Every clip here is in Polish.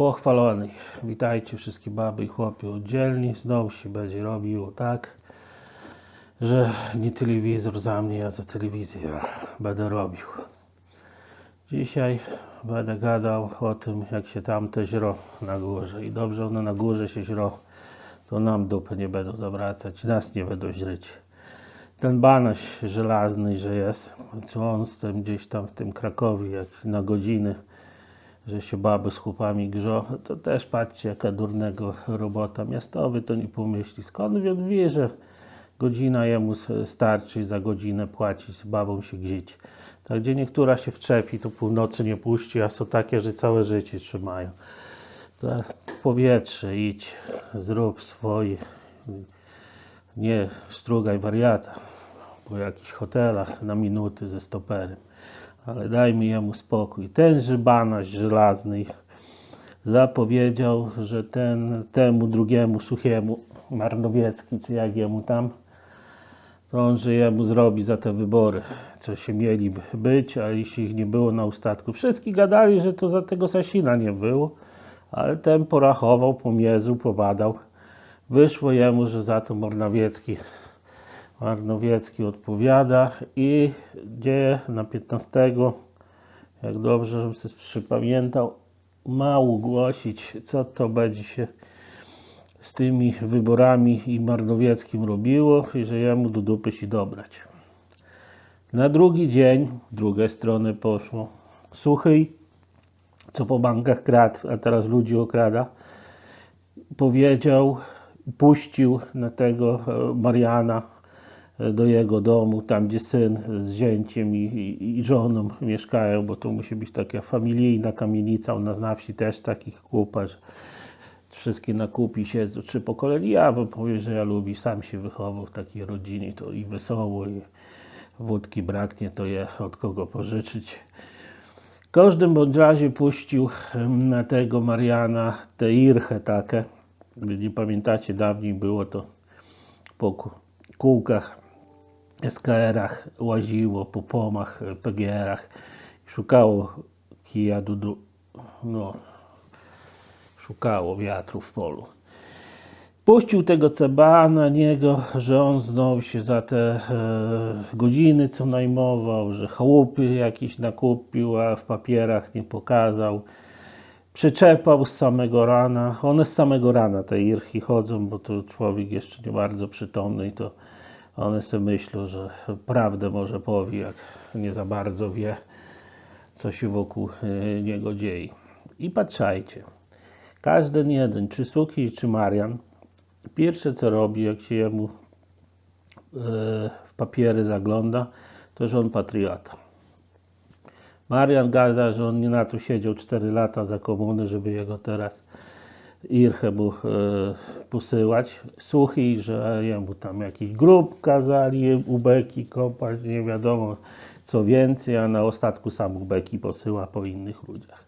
Pochwalony. Witajcie wszystkie baby i chłopy oddzielni. Znowu się będzie robiło tak, że nie telewizor za mnie, ja za telewizję będę robił. Dzisiaj będę gadał o tym, jak się tamte źro na górze. I dobrze one na górze się źro, to nam dupy nie będą zawracać, nas nie będą źryć. Ten banaś żelazny, że jest, co on z tym gdzieś tam w tym Krakowie, jak na godziny, że się baby z chłopami grzą, to też patrzcie, jaka durnego robota. Miastowy to nie pomyśli. Skąd on wie, że godzina jemu starczy za godzinę płacić, babą się gdzić. Tak, gdzie niektóra się wczepi, to północy nie puści, a są takie, że całe życie trzymają. To powietrze, idź, zrób swoje. Nie strugaj wariata po jakichś hotelach na minuty ze stoperem. Ale dajmy jemu spokój. Tenże banaś żelazny zapowiedział, że ten temu drugiemu suchiemu Marnowiecki, czy jak jemu tam, to on, że jemu zrobi za te wybory, co się mieli być, a jeśli ich nie było na ustatku. Wszyscy gadali, że to za tego Sasina nie było, ale ten porachował, pomierzył, pobadał. Wyszło jemu, że za to Marnowiecki Marnowiecki odpowiada i gdzie na 15, jak dobrze, żebym sobie przypamiętał, ma ogłosić, co to będzie się z tymi wyborami i Marnowieckim robiło i że jemu do dupy się dobrać. Na drugi dzień, w drugą stronę poszło. Suchyj, co po bankach kradł, a teraz ludzi okrada, powiedział, puścił na tego e, Mariana do jego domu, tam gdzie syn z zięciem i, i, i żoną mieszkają, bo to musi być taka familijna kamienica, u na wsi też takich kupa, że wszystkie na kupi siedzą trzy pokolenia. Ja bym powiedział, że ja lubię, sam się wychował w takiej rodzinie, to i wesoło, i wódki braknie, to je od kogo pożyczyć. W każdym bądź razie puścił na tego Mariana tę irchę takie. Nie pamiętacie, dawniej było to po kółkach, SKR-ach łaziło, po pomach, PGR-ach. Szukało kija dudu, no, szukało wiatru w polu. Puścił tego ceba na niego, że on znowu się za te e, godziny, co najmował, że chałupy jakieś nakupił, a w papierach nie pokazał. Przyczepał z samego rana. One z samego rana te irchi chodzą, bo to człowiek jeszcze nie bardzo przytomny i to one sobie myślą, że prawdę może powie, jak nie za bardzo wie, co się wokół e, niego dzieje. I patrzajcie, każdy jeden, czy Suki, czy Marian, pierwsze co robi, jak się jemu e, w papiery zagląda, to że on patriota. Marian gada, że on nie na to siedział 4 lata za komuny, żeby jego teraz Irchę mu e, posyłać. Suchy, że jemu tam jakiś grób kazali, ubeki kopać, nie wiadomo co więcej, a na ostatku sam ubeki posyła po innych ludziach.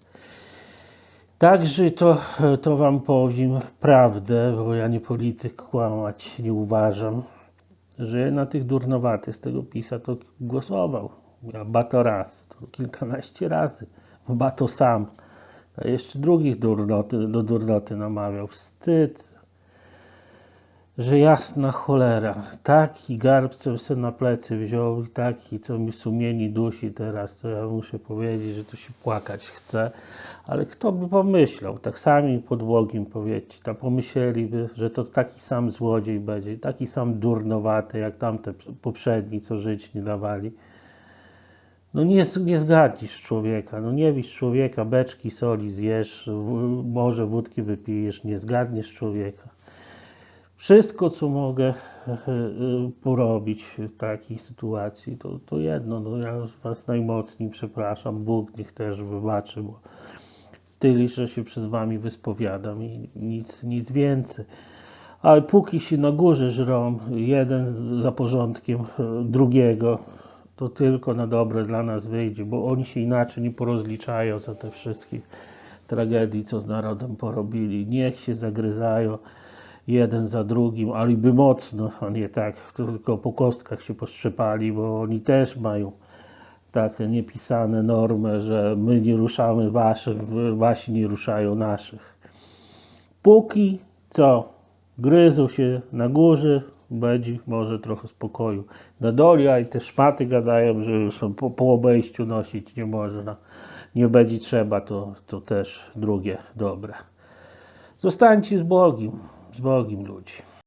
Także to, to wam powiem prawdę, bo ja nie polityk, kłamać nie uważam, że na tych durnowatych z tego PiSa to głosował. Ja ba to raz, to kilkanaście razy. Ba to sam. Jeszcze drugich durnoty, do durnoty namawiał. Wstyd, że jasna cholera. Taki garb, co sobie na plecy wziął i taki, co mi sumieni dusi teraz, to ja muszę powiedzieć, że to się płakać chce. Ale kto by pomyślał, tak sami pod Bogiem powiedzcie, tam pomyśleliby, że to taki sam złodziej będzie, taki sam durnowaty, jak tamte poprzedni, co żyć nie dawali. No nie, nie zgadnisz człowieka, no nie widzisz człowieka, beczki soli zjesz, może wódki wypijesz, nie zgadniesz człowieka. Wszystko, co mogę e, e, porobić w takiej sytuacji, to, to jedno, no ja was najmocniej przepraszam, Bóg niech też wybaczy, bo tyle, że się przed wami wyspowiadam i nic, nic więcej. Ale póki się na górze żrą, jeden za porządkiem e, drugiego, to tylko na dobre dla nas wyjdzie, bo oni się inaczej nie porozliczają za te wszystkie tragedii, co z narodem porobili. Niech się zagryzają jeden za drugim, ale by mocno, a nie tak, tylko po kostkach się postrzepali, bo oni też mają takie niepisane normy, że my nie ruszamy waszych, wasi nie ruszają naszych. Póki co gryzą się na górze, będzie może trochę spokoju. Na dole, a i te szmaty gadają, że już po, po obejściu nosić nie można. Nie będzie trzeba, to, to też drugie dobre. Zostańcie z Bogiem, z Bogiem ludzi.